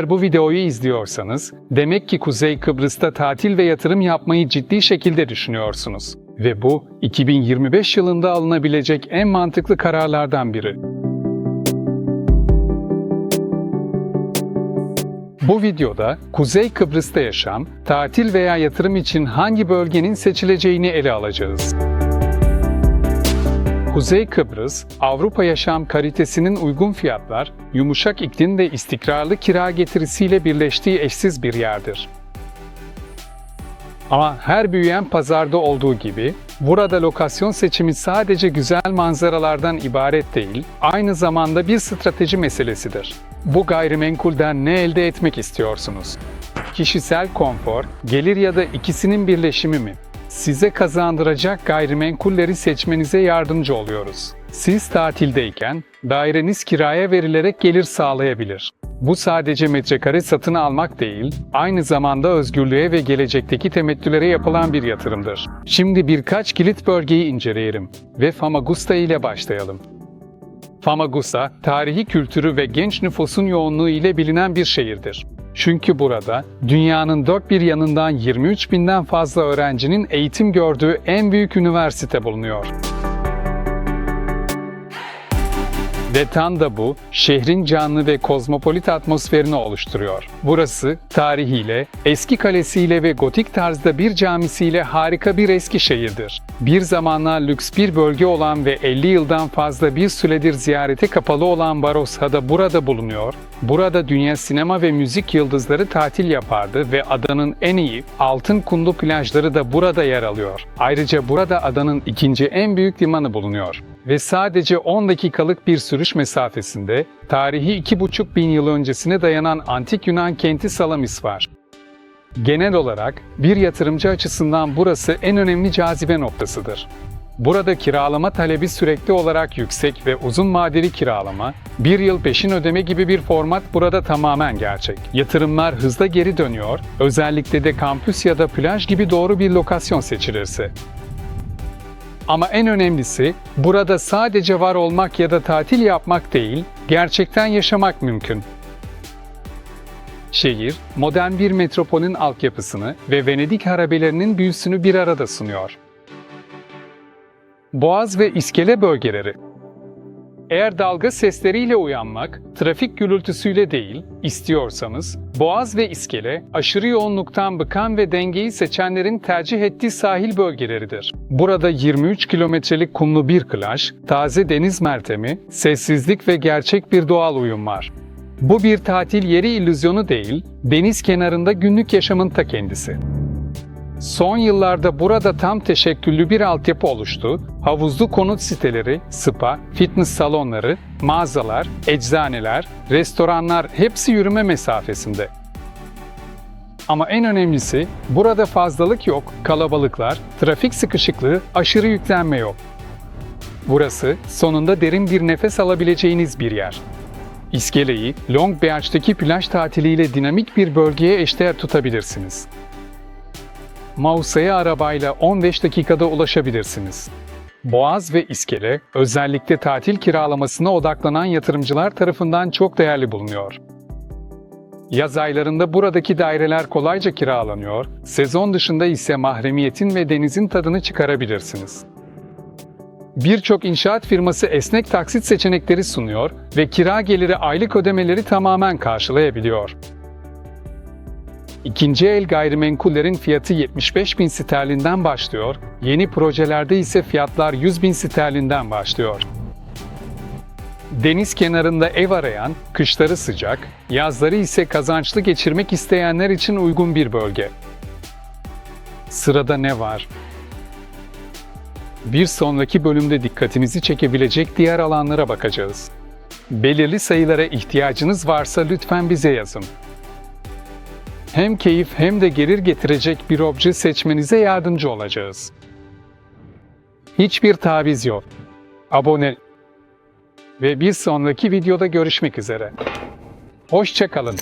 Eğer bu videoyu izliyorsanız, demek ki Kuzey Kıbrıs'ta tatil ve yatırım yapmayı ciddi şekilde düşünüyorsunuz. Ve bu 2025 yılında alınabilecek en mantıklı kararlardan biri. Bu videoda Kuzey Kıbrıs'ta yaşam, tatil veya yatırım için hangi bölgenin seçileceğini ele alacağız. Kuzey Kıbrıs, Avrupa yaşam kalitesinin uygun fiyatlar, yumuşak iklim ve istikrarlı kira getirisiyle birleştiği eşsiz bir yerdir. Ama her büyüyen pazarda olduğu gibi, burada lokasyon seçimi sadece güzel manzaralardan ibaret değil, aynı zamanda bir strateji meselesidir. Bu gayrimenkulden ne elde etmek istiyorsunuz? Kişisel konfor, gelir ya da ikisinin birleşimi mi? Size kazandıracak gayrimenkulleri seçmenize yardımcı oluyoruz. Siz tatildeyken daireniz kiraya verilerek gelir sağlayabilir. Bu sadece metrekare satın almak değil, aynı zamanda özgürlüğe ve gelecekteki temettülere yapılan bir yatırımdır. Şimdi birkaç kilit bölgeyi inceleyelim ve Famagusta ile başlayalım. Famagusta, tarihi kültürü ve genç nüfusun yoğunluğu ile bilinen bir şehirdir. Çünkü burada dünyanın dört bir yanından 23 binden fazla öğrencinin eğitim gördüğü en büyük üniversite bulunuyor. Ve tam da bu, şehrin canlı ve kozmopolit atmosferini oluşturuyor. Burası, tarihiyle, eski kalesiyle ve gotik tarzda bir camisiyle harika bir eski şehirdir. Bir zamanlar lüks bir bölge olan ve 50 yıldan fazla bir süredir ziyarete kapalı olan Barosha da burada bulunuyor. Burada dünya sinema ve müzik yıldızları tatil yapardı ve adanın en iyi altın kumlu plajları da burada yer alıyor. Ayrıca burada adanın ikinci en büyük limanı bulunuyor ve sadece 10 dakikalık bir sürüş mesafesinde tarihi 2,5 bin yıl öncesine dayanan antik Yunan kenti Salamis var. Genel olarak bir yatırımcı açısından burası en önemli cazibe noktasıdır. Burada kiralama talebi sürekli olarak yüksek ve uzun vadeli kiralama, bir yıl peşin ödeme gibi bir format burada tamamen gerçek. Yatırımlar hızla geri dönüyor, özellikle de kampüs ya da plaj gibi doğru bir lokasyon seçilirse. Ama en önemlisi, burada sadece var olmak ya da tatil yapmak değil, gerçekten yaşamak mümkün. Şehir, modern bir metropolün altyapısını ve Venedik harabelerinin büyüsünü bir arada sunuyor. Boğaz ve iskele bölgeleri eğer dalga sesleriyle uyanmak, trafik gürültüsüyle değil, istiyorsanız, Boğaz ve İskele, aşırı yoğunluktan bıkan ve dengeyi seçenlerin tercih ettiği sahil bölgeleridir. Burada 23 kilometrelik kumlu bir plaj, taze deniz mertemi, sessizlik ve gerçek bir doğal uyum var. Bu bir tatil yeri illüzyonu değil, deniz kenarında günlük yaşamın ta kendisi. Son yıllarda burada tam teşekküllü bir altyapı oluştu. Havuzlu konut siteleri, spa, fitness salonları, mağazalar, eczaneler, restoranlar hepsi yürüme mesafesinde. Ama en önemlisi burada fazlalık yok, kalabalıklar, trafik sıkışıklığı, aşırı yüklenme yok. Burası sonunda derin bir nefes alabileceğiniz bir yer. İskeleyi Long Beach'teki plaj tatiliyle dinamik bir bölgeye eşdeğer tutabilirsiniz. Mausa'ya arabayla 15 dakikada ulaşabilirsiniz. Boğaz ve İskele, özellikle tatil kiralamasına odaklanan yatırımcılar tarafından çok değerli bulunuyor. Yaz aylarında buradaki daireler kolayca kiralanıyor, sezon dışında ise mahremiyetin ve denizin tadını çıkarabilirsiniz. Birçok inşaat firması esnek taksit seçenekleri sunuyor ve kira geliri aylık ödemeleri tamamen karşılayabiliyor. İkinci el gayrimenkullerin fiyatı 75 bin sterlinden başlıyor, yeni projelerde ise fiyatlar 100 bin sterlinden başlıyor. Deniz kenarında ev arayan, kışları sıcak, yazları ise kazançlı geçirmek isteyenler için uygun bir bölge. Sırada ne var? Bir sonraki bölümde dikkatinizi çekebilecek diğer alanlara bakacağız. Belirli sayılara ihtiyacınız varsa lütfen bize yazın hem keyif hem de gelir getirecek bir obje seçmenize yardımcı olacağız. Hiçbir taviz yok. Abone ve bir sonraki videoda görüşmek üzere. Hoşçakalın.